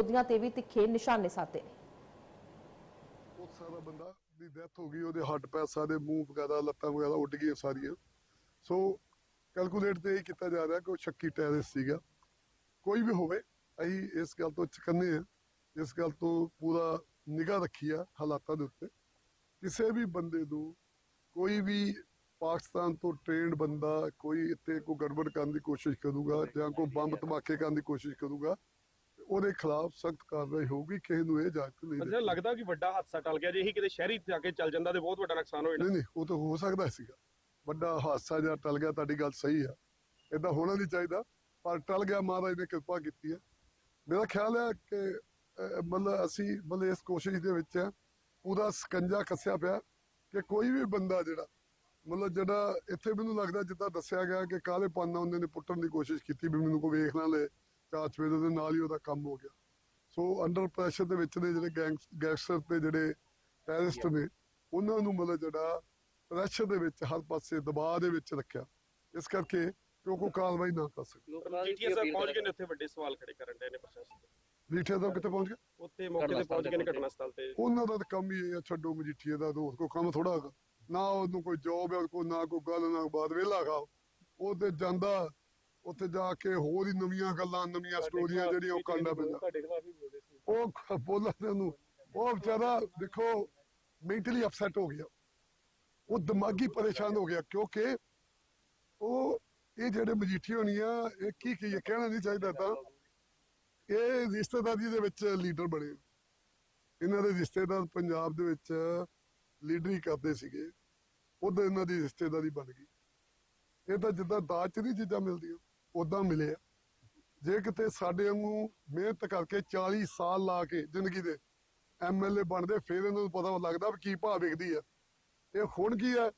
ਵਿਰੋਧੀਆਂ ਤੇ ਵੀ ਤਿੱਖੇ ਨਿਸ਼ਾਨੇ ਸਾਧੇ ਨੇ। ਉਹ ਸਾਰਾ ਬੰਦਾ ਦੀ ਡੈਥ ਹੋ ਗਈ, ਉਹਦੇ ਹੱਡ ਪੈਸਾ ਦੇ ਮੂੰਹ ਵਗੈਰਾ, ਲੱਤਾਂ ਵਗੈਰਾ ਉੱਡ ਗਈਆਂ ਸਾਰੀਆਂ। ਸੋ ਕੈਲਕੂਲੇਟ ਤੇ ਇਹ ਕੀਤਾ ਜਾ ਰਿਹਾ ਕਿ ਉਹ ਸ਼ੱਕੀ ਟੈਰਰਿਸਟ ਸੀਗਾ। ਕੋਈ ਵੀ ਹੋਵੇ, ਅਸੀਂ ਇਸ ਗੱਲ ਤੋਂ ਚਕੰਨੇ ਆ ਇਸ ਗੱਲ ਤੋਂ ਪੂਰਾ ਨਿਗਾਹ ਰੱਖੀ ਆ ਹਾਲਾਤਾਂ ਦੇ ਉੱਤੇ। ਕਿਸੇ ਵੀ ਬੰਦੇ ਨੂੰ ਕੋਈ ਵੀ ਪਾਕਿਸਤਾਨ ਤੋਂ ਟ੍ਰੇਨਡ ਬੰਦਾ ਕੋਈ ਇੱਥੇ ਕੋਈ ਗੜਬੜ ਕਰਨ ਦੀ ਕੋਸ਼ਿਸ਼ ਕਰੂਗਾ ਜਾਂ ਕੋਈ ਬੰਬ ਧਮਾਕੇ ਕਰਨ ਦੀ ਕੋਸ਼ਿਸ਼ ਕਰੂਗਾ ਉਹਦੇ ਖਿਲਾਫ ਸਖਤ ਕਾਰਵਾਈ ਹੋਊਗੀ ਕਿਸੇ ਨੂੰ ਇਹ ਇਜਾਜ਼ਤ ਨਹੀਂ ਅੱਛਾ ਦਿੱਤੀ। ਲੱਗਦਾ ਕਿ ਵੱਡਾ ਹਾਦਸਾ ਟਲ ਗਿਆ ਜੇ ਇਹੀ ਕਿਤੇ ਸ਼ਹਿਰੀ ਜਾ ਕੇ ਚੱਲ ਜਾਂਦਾ ਤੇ ਬਹੁਤ ਵੱਡਾ ਨੁਕਸਾਨ ਹੋ ਜਾਣਾ। ਨਹੀਂ ਨਹੀਂ ਉਹ ਤਾਂ ਹੋ ਸਕਦਾ ਸੀਗਾ। ਵੱਡਾ ਹਾਦਸਾ ਜਾਂ ਟਲ ਗਿਆ ਤੁਹਾਡੀ ਗੱਲ ਸਹੀ ਆ। ਇਦਾਂ ਹੋਣਾ ਨਹੀਂ ਚਾਹੀਦਾ ਪਰ ਟਲ ਗਿਆ ਮਹਾਰਾਜ ਨੇ ਕਿਰਪਾ ਕੀਤੀ ਹੈ। ਮੇਰਾ ਖਿਆਲ ਹੈ ਕਿ ਅਹ, ਮਤਲਬ ਅਸੀਂ ਮਤਲਬ ਇਸ ਕੋਸ਼ਿਸ਼ ਦੇ ਵਿੱਚ ਆ, ਪੂਰਾ ਸਕੰਜਾ ਕੱਸਿਆ ਪਿਆ ਕਿ ਕੋਈ ਵੀ ਬੰਦਾ ਜਿਹੜਾ ਮਤਲਬ ਜਿਹੜਾ ਇੱਥੇ ਮੈਨੂੰ ਲੱਗਦਾ ਜਿੱਦਾਂ ਦੱਸਿਆ ਗਿਆ ਕਿ ਕਾਲੇ ਪਾਨਾ ਉਹਨੇ ਨੇ ਪੁੱਟਣ ਦੀ ਕੋਸ਼ਿਸ਼ ਕੀਤੀ ਵੀ ਮੈਨੂੰ ਕੋਈ ਵੇਖ ਨਾ ਲਏ। ਚਾਚ ਵੇਦੇ ਦੇ ਨਾਲ ਹੀ ਉਹਦਾ ਕੰਮ ਹੋ ਗਿਆ। ਸੋ ਅੰਡਰ ਪ੍ਰੈਸ਼ਰ ਦੇ ਵਿੱਚ ਦੇ ਜਿਹੜੇ ਗੈਂਗਸ ਗੈਂਗਸਟਰ ਤੇ ਜਿਹੜੇ ਟੈਰਰਿਸਟ ਨੇ ਉਹਨਾਂ ਨੂੰ ਮਤਲਬ ਜਿਹੜਾ ਪ੍ਰੈਸ਼ਰ ਦੇ ਵਿੱਚ ਹਰ ਪਾਸੇ ਦਬਾਅ ਦੇ ਵਿੱਚ ਰੱਖਿਆ। ਇਸ ਕਰਕੇ ਕਿ ਉਹ ਕੋਈ ਕਾਰਵਾਈ ਨਾ ਕਰ ਸਕੇ। ਜੀਟੀਐਸ ਪਹੁੰਚ ਗਏ ਨੇ ਉੱਥੇ ਵੱਡੇ ਸਵਾਲ ਖੜੇ ਕਰਨ ਦੇ ਨੇ ਪ੍ਰਸ਼ਾਸਨ ਦੇ। ਰੀਠੇ ਤੋਂ ਕਿੱਥੇ ਪਹੁੰਚ ਗਏ? ਉੱਥੇ ਮੌਕੇ ਤੇ ਪਹੁੰਚ ਗਏ ਨੇ ਘਟਨਾ ਸਥਲ ਤੇ। ਉਹਨਾਂ ਦਾ ਤਾਂ ਕੰਮ ਹੀ ਇਹ ਆ ਛੱਡੋ ਮਜੀਠੀਏ ਦਾ ਤਾਂ ਹੋਰ ਕੋਈ ਕੰਮ ਥੋੜਾ ਨਾ ਉਹਨੂੰ ਕੋਈ ਜੋਬ ਹੈ ਕੋਈ ਨਾ ਕੋਈ ਗੱਲ ਨਾ ਬਾਤ ਵੇਲਾ ਖਾਓ ਉਹ ਤੇ ਜਾਂਦਾ ਉੱਥੇ ਜਾ ਕੇ ਹੋਰ ਹੀ ਨਵੀਆਂ ਗੱਲਾਂ ਨਵੀਆਂ ਸਟੋਰੀਆਂ ਜਿਹੜੀਆਂ ਉਹ ਕਰਨਾ ਪੈਂਦਾ। ਤੁਹਾਡੇ ਖਿਲਾਫ ਹੀ ਬੋਲਦੇ ਸੀ ਉਹ ਬੋਲਣ ਦੇ ਨੂੰ ਉਹ ਵਿਚਾਰਾ ਦੇਖੋ ਮੈਂਟਲੀ ਅਪਸੈਟ ਹੋ ਗਿਆ। ਉਹ ਦਿਮਾਗੀ ਪਰੇਸ਼ਾਨ ਹੋ ਗਿਆ ਕਿਉਂਕਿ ਉਹ ਇਹ ਜਿਹੜੇ ਮਜੀਠੀ ਹੋਣੀ ਆ ਇਹ ਕੀ ਕੀ ਕਹਿਣਾ ਨਹੀਂ ਚਾਹੀਦਾ ਤਾਂ। ਇਹ ਰਿਸ਼ਤੇਦਾਰੀ ਦੇ ਵਿੱਚ ਲੀਡਰ ਬਣੇ। ਇਹਨਾਂ ਦੇ ਰਿਸ਼ਤੇਦਾਰ ਪੰਜਾਬ ਦੇ ਵਿੱਚ ਲੀਡਰੀ ਕਰਦੇ ਸੀਗੇ। ਉਦੋਂ ਇਹਨਾਂ ਦੀ ਰਿਸ਼ਤੇਦਾਰੀ ਬਣ ਗਈ। ਇਹ ਤਾਂ ਜਿੱਦਾਂ ਦਾਜ ਚ ਨਹੀਂ ਚੀਜ਼ਾਂ ਮਿਲਦੀਆਂ। ਉਦਾਂ ਮਿਲੇ ਆ। ਜੇ ਕਿਤੇ ਸਾਡੇ ਵਾਂਗੂ ਮਿਹਨਤ ਕਰਕੇ 40 ਸਾਲ ਲਾ ਕੇ ਜ਼ਿੰਦਗੀ ਦੇ ਐਮਐਲਏ ਬਣਦੇ, ਫਿਰ ਇਹਨਾਂ ਨੂੰ ਪਤਾ ਲੱਗਦਾ ਵੀ ਕੀ ਭਾਅ ਵਿਕਦੀ ਆ। ਇਹ ਹੁਣ ਕੀ ਹੈ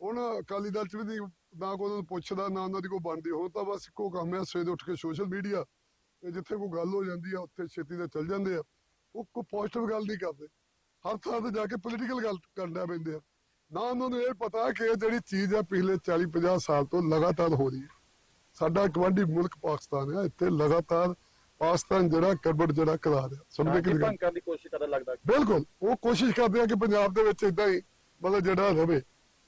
ਹੁਣ ਅਕਾਲੀ ਦਲ ਚ ਵੀ ਨਾ ਕੋਈ ਉਹਨਾਂ ਪੁੱਛਦਾ, ਨਾ ਉਹਨਾਂ ਦੀ ਕੋਈ ਬਣਦੀ। ਹੁਣ ਤਾਂ ਬਸ ਇੱਕੋ ਕੰਮ ਹੈ ਸਵੇਰੇ ਉੱਠ ਕੇ ਸੋਸ਼ਲ ਮੀਡੀਆ ਜਿੱਥੇ ਕੋਈ ਗੱਲ ਹੋ ਜਾਂਦੀ ਆ, ਉੱਥੇ ਛੇਤੀ ਤੇ ਚੱਲ ਜਾਂਦੇ ਆ। ਉਹ ਕੋਈ ਪੋਜ਼ਿਟਿਵ ਗੱਲ ਨਹੀਂ ਕਰਦੇ। ਹਰ ਥਾਂ ਤੇ ਜਾ ਕੇ ਪੋਲੀਟੀਕਲ ਗੱਲ ਕਰਨਾ ਪੈਂਦੇ ਆ। ਨਾ ਉਹਨਾਂ ਨੂੰ ਇਹ ਪਤਾ ਕਿ ਇਹ ਜਿਹੜੀ ਚੀਜ਼ ਆ, ਪਿਛਲੇ 40 50 ਸਾਲ ਤੋਂ ਲਗਾਤਾਰ ਹੋ ਰਹੀ ਹੈ ਸਾਡਾ ਗਵਾਂਢੀ ਮੁਲਕ ਪਾਕਿਸਤਾਨ ਹੈ ਇੱਥੇ ਲਗਾਤਾਰ ਪਾਕਿਸਤਾਨ ਜਿਹੜਾ ਕਰਬਟ ਜਿਹੜਾ ਕਰਾ ਰਿਹਾ। ਸਮਝੇ ਕਿ? ਕਰਨ ਦੀ ਕੋਸ਼ਿਸ਼ ਕਰਨ ਲੱਗਦਾ ਬਿਲਕੁਲ ਉਹ ਕੋਸ਼ਿਸ਼ ਕਰਦੇ ਆ ਕਿ ਪੰਜਾਬ ਦੇ ਵਿੱਚ ਇਦਾਂ ਹੀ ਮਤਲਬ ਜਿਹੜਾ ਰਵੇ।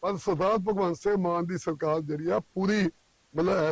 ਪਰ ਸਰਦਾਰ ਭਗਵੰਤ ਸਿੰਘ ਮਾਨ ਦੀ ਸਰਕਾਰ ਜਿਹੜੀ ਆ ਪੂਰੀ ਮਤਲਬ